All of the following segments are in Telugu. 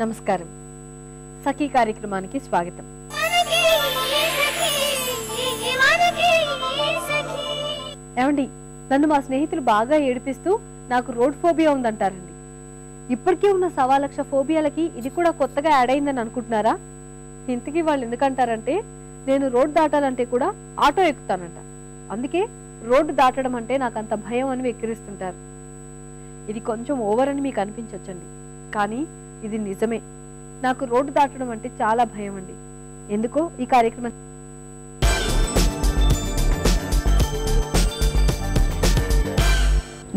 నమస్కారం. సఖీ కార్యక్రమానికి స్వాగతం. ఏమండి నన్ను మా స్నేహితులు బాగా ఏడిపిస్తూ నాకు రోడ్ ఫోబియా ఉందంటారండి. ఇప్పటికే ఉన్న సవా లక్ష ఫోబియాలకి ఇది కూడా కొత్తగా యాడ్ అయిందని అనుకుంటున్నారా? ఇంతకీ వాళ్ళు ఎందుకంటారంటే నేను రోడ్ దాటాలంటే కూడా ఆటో ఎక్కుతానంట. అందుకే రోడ్డు దాటడం అంటే నాకు అంత భయం అని వెక్కిరిస్తుంటారు. ఇది కొంచెం ఓవర్ అని మీకు అనిపించవచ్చండి కానీ ఇది నిజమే. నాకు రోడ్డు దాటడం అంటే చాలా భయం అండి ఎందుకో ఈ కార్యక్రమం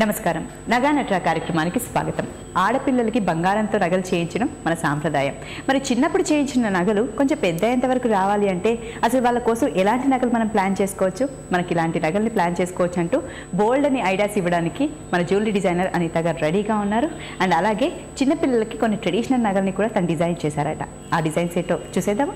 నమస్కారం. నగా నట కార్యక్రమానికి స్వాగతం. ఆడపిల్లలకి బంగారంతో నగలు చేయించడం మన సాంప్రదాయం. మరి చిన్నప్పుడు చేయించిన నగలు కొంచెం పెద్ద వరకు రావాలి అంటే అసలు వాళ్ళ కోసం ఎలాంటి నగలు మనం ప్లాన్ చేసుకోవచ్చు? మనకి ఇలాంటి నగల్ని ప్లాన్ చేసుకోవచ్చు అంటూ బోల్డ్ అని ఐడియాస్ ఇవ్వడానికి మన జ్యువెలరీ డిజైనర్ అనిత గారు రెడీగా ఉన్నారు. అండ్ అలాగే చిన్నపిల్లలకి కొన్ని ట్రెడిషనల్ నగల్ని కూడా తను డిజైన్ చేశారట. ఆ డిజైన్స్ ఏంటో చూసేద్దామా?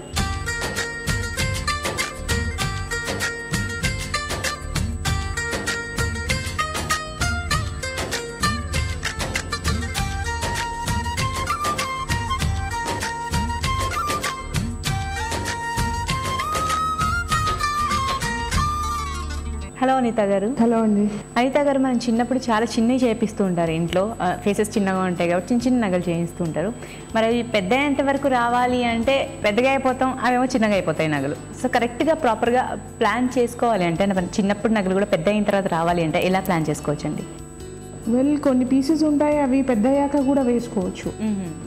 హలో అనిత గారు. హలో అండి. అనిత గారు మనం చిన్నప్పుడు చాలా చిన్నవి చేపిస్తూ ఉంటారు ఇంట్లో. ఫేసెస్ చిన్నగా ఉంటాయి కాబట్టి చిన్న చిన్న నగలు చేయిస్తూ ఉంటారు. మరి అవి పెద్ద అయ్యేంత వరకు రావాలి అంటే పెద్దగా అయిపోతాం అవేమో చిన్నగా అయిపోతాయి నగలు. సో కరెక్ట్గా ప్రాపర్గా ప్లాన్ చేసుకోవాలి అంటే చిన్నప్పుడు నగలు కూడా పెద్ద అయిన తర్వాత రావాలి అంటే ఎలా ప్లాన్ చేసుకోవచ్చండి? వెల్ కొన్ని పీసెస్ ఉంటాయి అవి పెద్దయ్యాక కూడా వేసుకోవచ్చు.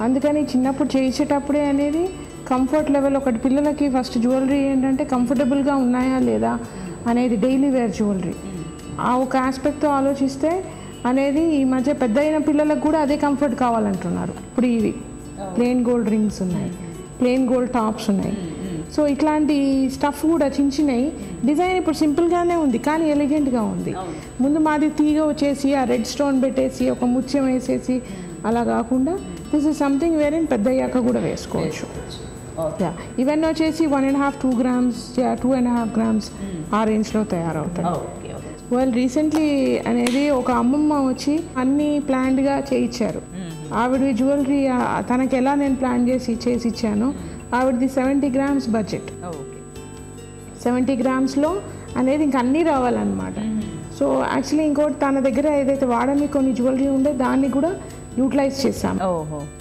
అందుకని చిన్నప్పుడు చేసేటప్పుడే అనేది కంఫర్ట్ లెవెల్ ఒకటి. పిల్లలకి ఫస్ట్ జ్యువెలరీ ఏంటంటే కంఫర్టబుల్గా ఉన్నాయా లేదా? అనేది డైలీ వేర్ జ్యువెలరీ ఆ ఒక ఆస్పెక్ట్తో ఆలోచిస్తే అనేది ఈ మధ్య పెద్ద అయిన పిల్లలకు కూడా అదే కంఫర్ట్ కావాలంటున్నారు. ఇప్పుడు ఇవి. ప్లెయిన్ గోల్డ్ రింగ్స్ ఉన్నాయి. ప్లెయిన్ గోల్డ్ టాప్స్ ఉన్నాయి. సో ఇట్లాంటి స్టఫ్ కూడా చిన్న చిన్నవి డిజైన్ ఇప్పుడు సింపుల్గానే ఉంది కానీ ఎలిగెంట్గా ఉంది. ముందు మాది తీగ వచ్చేసి ఆ రెడ్ స్టోన్ పెట్టేసి ఒక ముత్యం వేసేసి అలా కాకుండా దిస్ ఇస్ సంథింగ్ వేరే పెద్ద అయ్యాక కూడా వేసుకోవచ్చు. యా ఇవన్నీ వచ్చేసి one and half two grams two and half grams ఆ రేంజ్లో తయారవుతాయి. వెల్ రీసెంట్లీ అనేది ఒక అమ్మమ్మ వచ్చి అన్ని ప్లాన్డ్గా చేయించారు ఆవిడ జ్యువెలరీ తనకి ఎలా నేను ప్లాన్ చేసి చేసి ఇచ్చాను ఆవిడది సెవెంటీ గ్రామ్స్ బడ్జెట్ సెవెంటీ గ్రామ్స్లో అనేది ఇంక అన్నీ రావాలన్నమాట. సో యాక్చువల్లీ ఇంకోటి తన దగ్గర ఏదైతే వాడని కొన్ని జ్యువెలరీ ఉండే దాన్ని కూడా యూటిలైజ్ చేశాం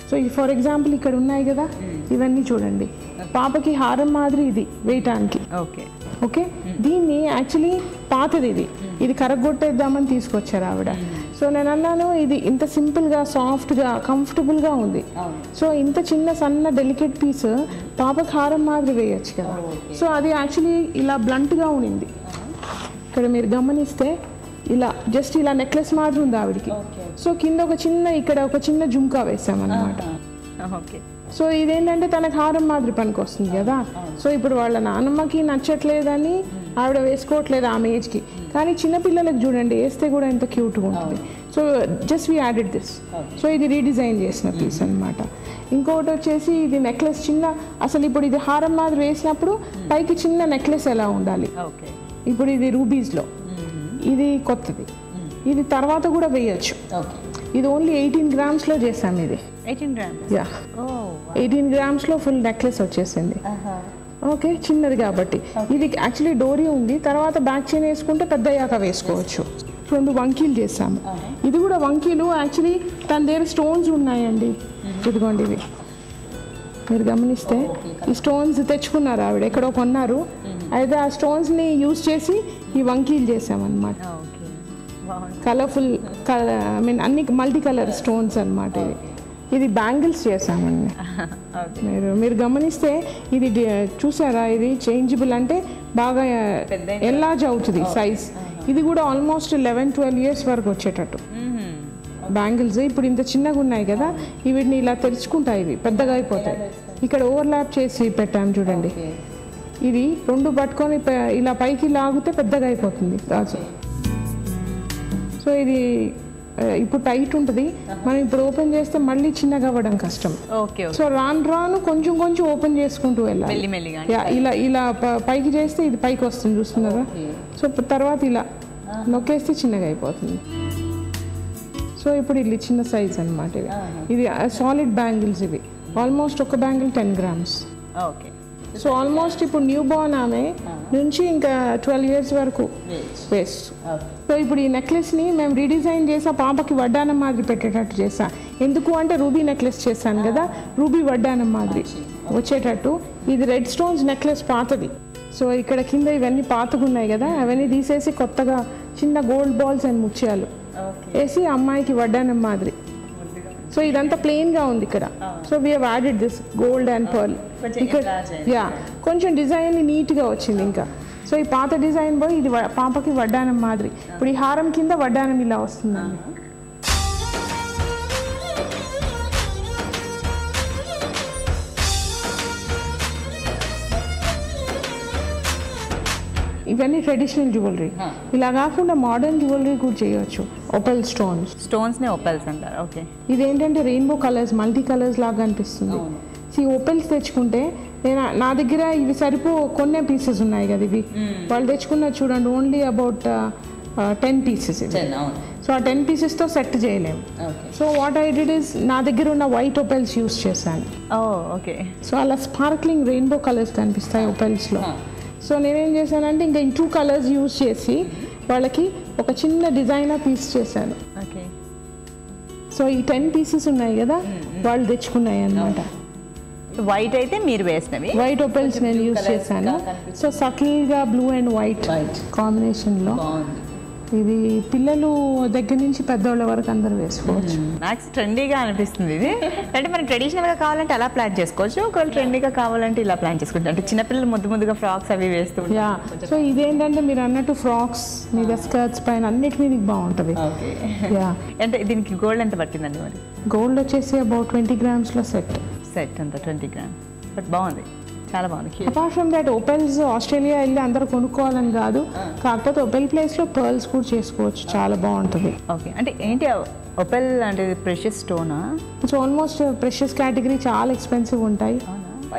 సో ఫర్ ఎగ్జాంపుల్ ఇక్కడ ఉన్నాయి కదా. ఇవన్నీ చూడండి. పాపకి హారం మాదిరి ఇది వేయటానికి ఓకే. ఓకే? దీన్ని యాక్చువల్లీ పాతది ఇది. ఇది కరగొట్టేద్దామని తీసుకొచ్చారు ఆవిడ. సో నేను అన్నాను ఇది ఇంత సింపుల్గా సాఫ్ట్గా కంఫర్టబుల్గా ఉంది. సో ఇంత చిన్న సన్న డెలికేట్ పీస్ పాపకి హారం మాదిరి వేయొచ్చు కదా. సో అది యాక్చువల్లీ ఇలా బ్లంట్గా ఉండింది. ఇక్కడ మీరు గమనిస్తే ఇలా జస్ట్ ఇలా నెక్లెస్ మాదిరి ఉంది ఆవిడకి. సో కింద ఒక చిన్న ఇక్కడ ఒక చిన్న జుంకా వేసామన్నమాట. ఓకే. సో ఇదేంటంటే తనకు హారం మాదిరి పనికి వస్తుంది కదా. సో ఇప్పుడు వాళ్ళ నాన్నమ్మకి నచ్చట్లేదని ఆవిడ వేసుకోవట్లేదు ఆమె ఏజ్కి. కానీ చిన్నపిల్లలకు చూడండి వేస్తే కూడా ఎంత క్యూట్గా ఉంటుంది. So just we added this. So ఇది రీడిజైన్ చేసిన పీస్ అన్నమాట. ఇంకొకటి వచ్చేసి ఇది నెక్లెస్ చిన్న అసలు ఇప్పుడు ఇది హారం మాదిరి వేసినప్పుడు పైకి చిన్న నెక్లెస్ ఎలా ఉండాలి? ఇప్పుడు ఇది రూబీస్లో. ఇది కొత్తది. ఇది తర్వాత కూడా వేయచ్చు. ఇది ఓన్లీ ఎయిటీన్ గ్రామ్స్లో చేసాం ఇది. Eighteen gram yeah oh eighteen గ్రామ్స్లో ఫుల్ నెక్లెస్ వచ్చేసింది. ఓకే చిన్నది కాబట్టి. ఇది యాక్చువల్లీ డోరీ ఉంది తర్వాత బ్యాక్ చైన్ వేసుకుంటే పెద్ద అయ్యాక వేసుకోవచ్చు రెండు వంకీలు చేసాము ఇది కూడా వంకీలు యాక్చువల్లీ తన దగ్గర స్టోన్స్ ఉన్నాయండి. ఇదిగోండి ఇవి. మీరు గమనిస్తే ఈ స్టోన్స్ తెచ్చుకున్నారు ఆవిడ ఎక్కడో కొన్నారు. అయితే ఆ స్టోన్స్ని యూజ్ చేసి ఈ వంకీలు చేసామన్నమాట బాగుంది కలర్ఫుల్ ఐ మీన్ అన్ని మల్టీ కలర్ స్టోన్స్ అన్నమాట ఇది ఇది బ్యాంగిల్స్ చేసామండి మీరు మీరు గమనిస్తే ఇది చూసారా? ఇది చేంజబుల్ అంటే బాగా ఎల్లాజ్ అవుతుంది సైజ్ ఇది కూడా ఆల్మోస్ట్ లెవెన్ ట్వెల్వ్ ఇయర్స్ వరకు వచ్చేటట్టు. బ్యాంగిల్స్ ఇప్పుడు ఇంత చిన్నగా ఉన్నాయి కదా వీటిని ఇలా తెరుచుకుంటాయి ఇవి. పెద్దగా అయిపోతాయి. ఇక్కడ ఓవర్లాప్ చేసి పెట్టాము చూడండి. ఇది రెండు పట్టుకొని ఇలా పైకి లాగితే పెద్దగా అయిపోతుంది. సో ఇది ఇప్పుడు టైట్ ఉంటుంది. మనం ఇప్పుడు ఓపెన్ చేస్తే మళ్ళీ చిన్నగా అవ్వడం కష్టం. సో రాను రాను కొంచెం కొంచెం ఓపెన్ చేసుకుంటూ వెళ్ళాలి. ఇలా ఇలా పైకి చేస్తే ఇది పైకి వస్తుంది చూస్తున్నారా? సో తర్వాత ఇలా నొక్కేస్తే చిన్నగా అయిపోతుంది. సో ఇప్పుడు ఇది చిన్న సైజ్ అన్నమాట ఇవి ఇది సాలిడ్ బ్యాంగిల్స్ ఇవి. ఆల్మోస్ట్ ఒక bangle ten grams. Okay. So almost ఇప్పుడు న్యూ బోర్న్ ఆమె నుంచి ఇంకా ట్వెల్వ్ ఇయర్స్ వరకు. వేస్ట్ సో ఇప్పుడు ఈ నెక్లెస్ని మేము రీడిజైన్ చేసి పాపకి వడ్డానం మాదిరి పెట్టేటట్టు చేసా. ఎందుకు అంటే రూబీ నెక్లెస్ చేశాను కదా రూబీ వడ్డానం మాదిరి వచ్చేటట్టు. ఇది రెడ్ స్టోన్స్ నెక్లెస్ పాతది. సో ఇక్కడ కింద ఇవన్నీ పాతగా ఉన్నాయి కదా అవన్నీ తీసేసి కొత్తగా చిన్న గోల్డ్ బాల్స్ అండ్ ముత్యాలు వేసి అమ్మాయికి వడ్డానం మాదిరి. సో ఇదంతా ప్లెయిన్గా ఉంది ఇక్కడ. So we added this gold and pearl ఇక్కడ. యా కొంచెం డిజైన్ నీట్గా వచ్చింది ఇంకా. సో ఈ పాత డిజైన్ పోయి ఇది పాపకి వడ్డానం మాదిరి. ఇప్పుడు ఈ హారం కింద వడ్డానం ఇలా వస్తుందండి. ఇవన్నీ ట్రెడిషనల్ జ్యువెలరీ ఇలా కాకుండా మోడర్న్ జ్యువెలరీ కూడా చేయొచ్చు. ఓపెల్ స్టోన్స్ స్టోన్స్నే ఒప్పల్స్ అంటారు. ఓకే ఇదేంటంటే రెయిన్బో కలర్స్ మల్టీ కలర్స్ లాగా అనిపిస్తుంది. ఈ ఓపెల్స్ తెచ్చుకుంటే నేను నా దగ్గర ఇవి సరిపో కొన్నే పీసెస్ ఉన్నాయి కదా ఇవి. వాళ్ళు తెచ్చుకున్నది చూడండి ఓన్లీ అబౌట్ టెన్ పీసెస్ ఇవి. సో ఆ టెన్ పీసెస్తో సెట్ చేయలేము. So what I did is నా దగ్గర ఉన్న వైట్ ఓపెల్స్ యూస్ చేశాను. ఓకే సో అలా స్పార్క్లింగ్ రెయిన్బో కలర్స్ కనిపిస్తాయి ఓపెల్స్లో సో నేనేం చేశానంటే ఇంకా టూ కలర్స్ యూస్ చేసి వాళ్ళకి ఒక చిన్న డిజైనర్ పీస్ చేశాను. ఓకే. సో ఈ టెన్ పీసెస్ ఉన్నాయి కదా వాళ్ళు తెచ్చుకున్నాయి అన్నమాట. వైట్ అయితే మీరు వేసినవి? వైట్ ఓపెల్స్ నేను యూజ్ చేశాను. సో సటిల్గా బ్లూ అండ్ వైట్ White. ఇది పిల్లలు దగ్గర నుంచి పెద్దోళ్ళ వరకు అందరు వేసుకోవచ్చు. నాకు ట్రెండీగా అనిపిస్తుంది ఇది. అంటే మనం ట్రెడిషనల్గా కావాలంటే అలా ప్లాన్ చేసుకోవచ్చు? ఒకవేళ ట్రెండీగా కావాలంటే ఇలా ప్లాన్ చేసుకోవచ్చు అంటే చిన్నపిల్లలు ముద్దు ముద్దుగా ఫ్రాక్స్ అవి వేస్తూ. యా. సో ఇదేంటంటే మీరు అన్నట్టు ఫ్రాక్స్ మీద స్కర్ట్స్ పైన అన్నిటి మీద బాగుంటుంది. యా. అంటే దీనికి గోల్డ్ ఎంత పట్టిందండి మరి? గోల్డ్ వచ్చేసి అబౌట్ ట్వంటీ గ్రామ్స్లో సెట్ సెట్ అంత ట్వంటీ గ్రామ్స్ బట్ బాగుంది. చాలా బాగుంది. Apart from that opals Australia వెళ్ళి అందరూ కొనుక్కోవాలని కాదు. కాకపోతే ఓపెల్ ప్లేస్లో పర్ల్స్ కూడా చేసుకోవచ్చు. చాలా బాగుంటుంది. ఓకే అంటే ఏంటి ఒపెల్ అంటే ప్రెషియస్ స్టోనా సో ఆల్మోస్ట్ ప్రెషియస్ కేటగిరీ చాలా ఎక్స్పెన్సివ్ ఉంటాయి.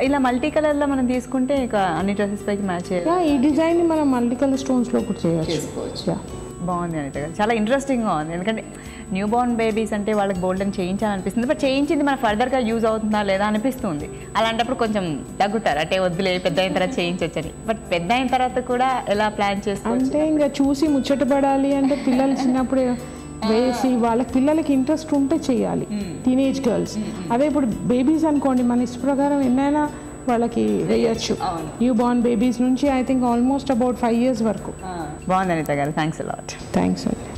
ఇలా మల్టీ కలర్లో మనం తీసుకుంటే ఇక అన్ని డ్రెస్సెస్ పైకి మ్యాచ్ ఈ డిజైన్ని మనం మల్టీ కలర్ స్టోన్స్లో కూడా. యా. బాగుంది అనిత చాలా ఇంట్రెస్టింగ్గా ఉంది. ఎందుకంటే న్యూ బోర్న్ బేబీస్ అంటే వాళ్ళకి గోల్డెన్ చేయించాలనిపిస్తుంది బట్ చేయించింది మన ఫర్దర్గా యూజ్ అవుతుందా లేదా అనిపిస్తుంది. అలాంటప్పుడు కొంచెం తగ్గుతారు. అంటే వద్దులే పెద్ద అయిన తర్వాత చేయించవచ్చని బట్ పెద్ద అయిన తర్వాత కూడా ఎలా ప్లాన్ చేసుకోవచ్చు? అంటే ఇంకా చూసి ముచ్చటపడాలి అంటే పిల్లలు చిన్నప్పుడు వేసి వాళ్ళ పిల్లలకి ఇంట్రెస్ట్ ఉంటే చేయాలి. టీనేజ్ గర్ల్స్ అదే ఇప్పుడు బేబీస్ అనుకోండి మన ఇష్ట ప్రకారం ఎన్నైనా వాళ్ళకి వేయచ్చు. న్యూ బార్న్ బేబీస్ నుంచి I think almost about five years వరకు. బాగుంది అనిత గారు థ్యాంక్స్ అలాట్ థ్యాంక్స్ అండి